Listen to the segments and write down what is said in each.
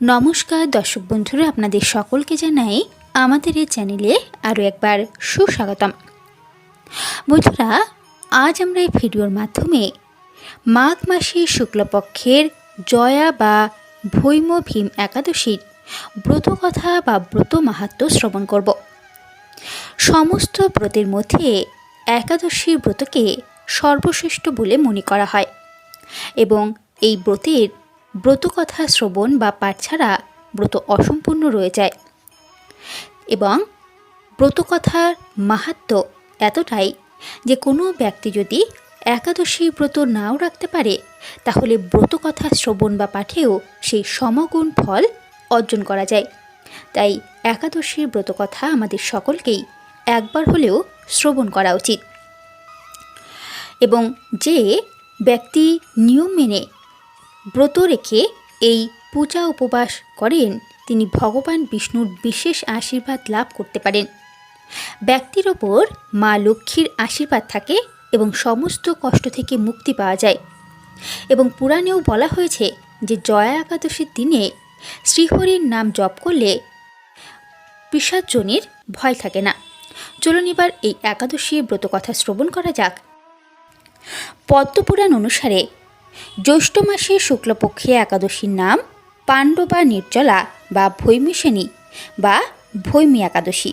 নমস্কার, দর্শক বন্ধুরা, আপনাদের সকলকে জানাই আমাদের এই চ্যানেলে আরও একবার সুস্বাগতম। বন্ধুরা, আজ আমরা এই ভিডিওর মাধ্যমে মাঘ মাসের শুক্লপক্ষের জয়া বা ভৈম ভীম একাদশীর ব্রতকথা বা ব্রত মাহাত্ম্য শ্রবণ করব। সমস্ত ব্রতের মধ্যে একাদশীর ব্রতকে সর্বশ্রেষ্ঠ বলে মনে করা হয় এবং এই ব্রতের ব্রতকথা শ্রবণ বা পাঠ ছাড়া ব্রত অসম্পূর্ণ রয়ে যায়। এবং ব্রতকথার মাহাত্ম্য এতটাই যে কোনো ব্যক্তি যদি একাদশী ব্রত নাও রাখতে পারে, তাহলে ব্রতকথা শ্রবণ বা পাঠেও সেই সমগুণ ফল অর্জন করা যায়। তাই একাদশীর ব্রতকথা আমাদের সকলকেই একবার হলেও শ্রবণ করা উচিত। এবং যে ব্যক্তি নিয়ম মেনে ব্রত রেখে এই পূজা উপবাস করেন। তিনি ভগবান বিষ্ণুর বিশেষ আশীর্বাদ লাভ করতে পারেন। ব্যক্তির ওপর মা লক্ষ্মীর আশীর্বাদ থাকে এবং সমস্ত কষ্ট থেকে মুক্তি পাওয়া যায়। এবং পুরাণেও বলা হয়েছে যে জয়া একাদশীর দিনে শ্রীহরির নাম জপ করলে পিসাজ্জনের ভয় থাকে না। চলুন এবার এই একাদশী ব্রতকথা শ্রবণ করা যাক। পদ্মপুরাণ অনুসারে জ্যৈষ্ঠ মাসের শুক্লপক্ষে একাদশীর নাম পাণ্ডবা নির্জলা বা ভৈমিসেনী বা ভৈমী একাদশী।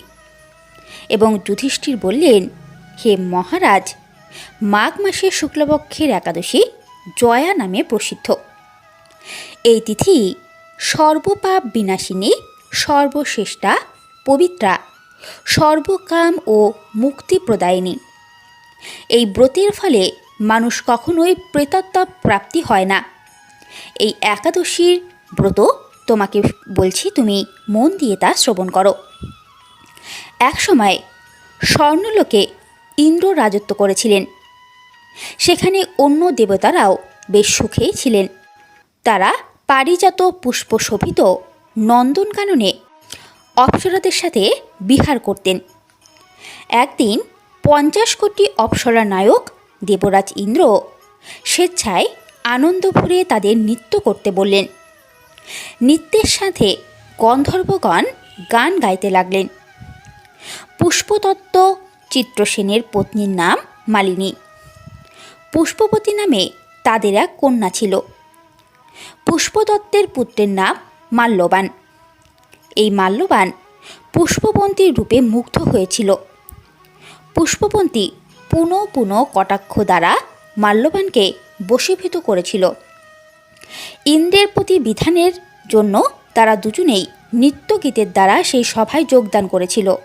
এবং যুধিষ্ঠির বললেন, হে মহারাজ, মাঘ মাসের শুক্লপক্ষের একাদশী জয়া নামে প্রসিদ্ধ। এই তিথি সর্বপাপ বিনাশিনী, সর্বশ্রেষ্ঠা, পবিত্রা, সর্বকাম ও মুক্তি প্রদায়িনী। এই ব্রতের ফলে মানুষ কখনোই প্রেতাত্মা প্রাপ্তি হয় না। এই একাদশীর ব্রত তোমাকে বলছি, তুমি মন দিয়ে তা শ্রবণ করো। এক সময় স্বর্ণলোকে ইন্দ্র রাজত্ব করেছিলেন। সেখানে অন্য দেবতারাও বেশ সুখেই ছিলেন। তারা পারিজাত পুষ্প শোভিত নন্দনকাননে অপ্সরাদের সাথে বিহার করতেন। একদিন পঞ্চাশ কোটি অপ্সরা নায়ক দেবরাজ ইন্দ্র স্বেচ্ছায় আনন্দ ভরে তাদের নৃত্য করতে বললেন। নৃত্যের সাথে গন্ধর্বগণ গান গাইতে লাগলেন। পুষ্পতত্ত্ব চিত্রসেনের পত্নীর নাম মালিনী। পুষ্পবতী নামে তাদের এক কন্যা ছিল। পুষ্পদত্তের পুত্রের নাম মাল্যবান। এই মাল্যবান পুষ্পবন্তীর রূপে মুগ্ধ হয়েছিল। পুষ্পবন্তী পুনঃ পুনঃ কটাক্ষ দ্বারা মাল্যবানকে বশীভূত করেছিল। ইন্দ্রের প্রতি বিধানের জন্য তারা দুজনেই নৃত্যগীতের দ্বারা সেই সভায় যোগদান করেছিল।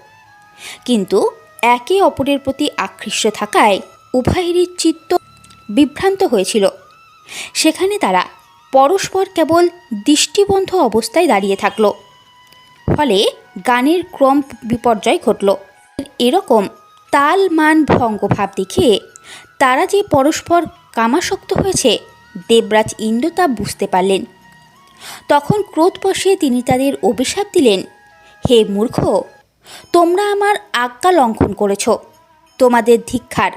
কিন্তু একে অপরের প্রতি আকৃষ্ট থাকায় উভয়েরই চিত্ত বিভ্রান্ত হয়েছিল। সেখানে তারা পরস্পর কেবল দৃষ্টিবন্ধ অবস্থায় দাঁড়িয়ে থাকল। ফলে গানের ক্রম বিপর্যয় ঘটল। এরকম তাল মান ভঙ্গ ভাব দেখিয়ে তারা যে পরস্পর কামাসক্ত হয়েছে, দেবরাজ ইন্দ্র তা বুঝতে পারলেন। তখন ক্রোধ বসে তিনি তাদের অভিশাপ দিলেন, হে মূর্খ, তোমরা আমার আজ্ঞা লঙ্ঘন করেছ, তোমাদের ধিক্ষার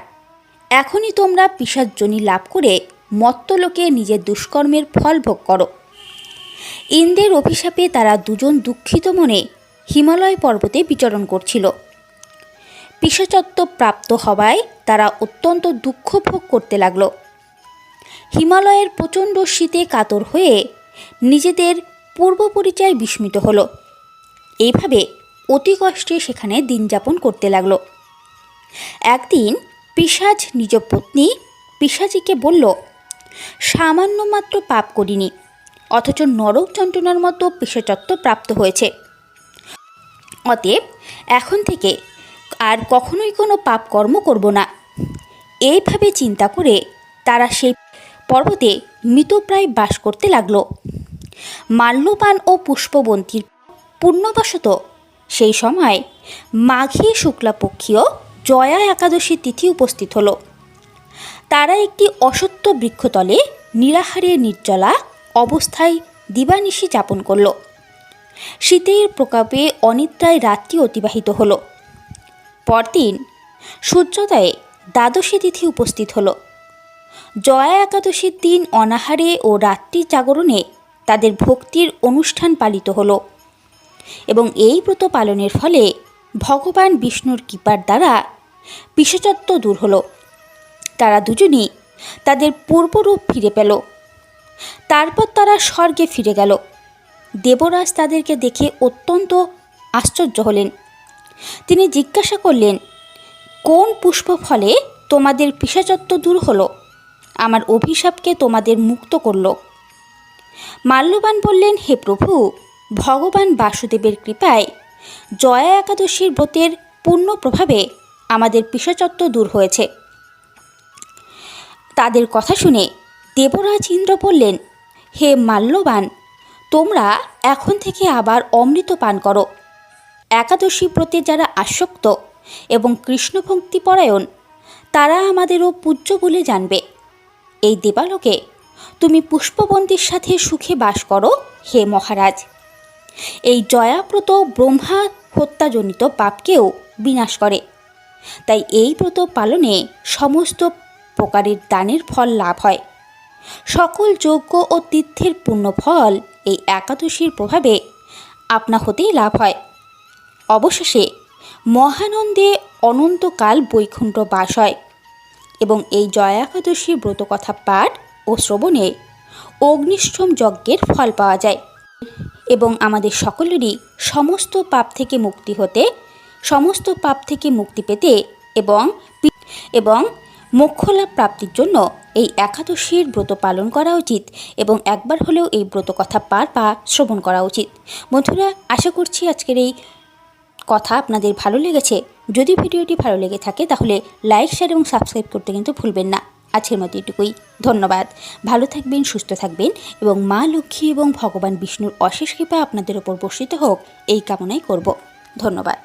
এখনই তোমরা পিসাজ্জনী লাভ করে মত্তলোকে নিজের দুষ্কর্মের ফল ভোগ করো। ইন্দ্রের অভিশাপে তারা দুজন দুঃখিত মনে হিমালয় পর্বতে বিচরণ করছিল। পিসাচত্ব প্রাপ্ত হওয়ায় তারা অত্যন্ত দুঃখ ভোগ করতে লাগল। হিমালয়ের প্রচণ্ড শীতে কাতর হয়ে নিজেদের পূর্ব পরিচয় বিস্মিত হলো। এইভাবে অতি কষ্টে সেখানে দিন যাপন করতে লাগল। একদিন পিসাজ নিজ পত্নী পিসাজিকে বলল, সামান্য মাত্র পাপ করিনি, অথচ নরক যন্ত্রণার মতো পিসাচত্ব প্রাপ্ত হয়েছে। অতএব এখন থেকে আর কখনোই কোনো পাপ কর্ম করব না। এইভাবে চিন্তা করে তারা সেই পর্বতে মৃতপ্রায় বাস করতে লাগল। মাল্যপান ও পুষ্পবন্তীর পূর্ণবশত সেই সময় মাঘী শুক্লাপক্ষীয় জয়া একাদশী তিথি উপস্থিত হলো। তারা একটি অসত্য বৃক্ষতলে নিরাহারে নির্জলা অবস্থায় দিবানিশি যাপন করল। শীতের প্রকোপে অনিদ্রায় রাত্রি অতিবাহিত হলো। পরদিন সূর্যোদয়ে দ্বাদশী তিথি উপস্থিত হলো। জয়া একাদশীর দিন অনাহারে ও রাত্রি জাগরণে তাদের ভক্তির অনুষ্ঠান পালিত হলো এবং এই ব্রত পালনের ফলে ভগবান বিষ্ণুর কৃপার দ্বারা বিশেষত্ব দূর হলো। তারা দুজনই তাদের পূর্বরূপ ফিরে পেল। তারপর তারা স্বর্গে ফিরে গেল। দেবরাজ তাদেরকে দেখে অত্যন্ত আশ্চর্য হলেন। তিনি জিজ্ঞাসা করলেন, কোন পুষ্প ফলে তোমাদের পিসাচত্ব দূর হলো? আমার অভিশাপকে তোমাদের মুক্ত করল। মাল্যবান বললেন, হে প্রভু, ভগবান বাসুদেবের কৃপায় জয়া একাদশীর ব্রতের পূর্ণ প্রভাবে আমাদের পিসাচত্ব দূর হয়েছে। তাদের কথা শুনে দেবরাজ ইন্দ্র বললেন, হে মাল্যবান, তোমরা এখন থেকে আবার অমৃত পান করো। একাদশী ব্রতে যারা আসক্ত এবং কৃষ্ণভক্তিপরায়ণ, তারা আমাদেরও পূজ্য বলে জানবে। এই দেবালোকে তুমি পুষ্পবন্তীর সাথে সুখে বাস করো, হে মহারাজ। এই জয়াব্রত ব্রহ্মা হত্যাজনিত পাপকেও বিনাশ করে। তাই এই ব্রত পালনে সমস্ত প্রকারের দানের ফল লাভ হয়। সকল যজ্ঞ ও তীর্থের পূর্ণ ফল এই একাদশীর প্রভাবে আপনা হতেই লাভ হয়। অবশেষে মহানন্দে অনন্তকাল বৈকুণ্ঠ বাস হয় এবং এই জয়া একাদশীর ব্রতকথা পাঠ ও শ্রবণে অগ্নিষ্টম যজ্ঞের ফল পাওয়া যায় এবং আমাদের সকলেরই সমস্ত পাপ থেকে মুক্তি হতে, সমস্ত পাপ থেকে মুক্তি পেতে এবং এবং মোক্ষলাভ প্রাপ্তির জন্য এই একাদশীর ব্রত পালন করা উচিত এবং একবার হলেও এই ব্রত কথা পার বা শ্রবণ করা উচিত। বন্ধুরা, আশা করছি আজকের এই কথা আপনাদের ভালো লেগেছে, যদি ভিডিওটি ভালো লেগে থাকে তাহলে লাইক, শেয়ার এবং সাবস্ক্রাইব করতে কিন্তু ভুলবেন না। আজকের মতো এটুকুই। ধন্যবাদ। ভালো থাকবেন, সুস্থ থাকবেন এবং মা লক্ষ্মী এবং ভগবান বিষ্ণুর অশেষ কৃপা আপনাদের ওপর বর্ষিত হোক, এই কামনাই করব। ধন্যবাদ।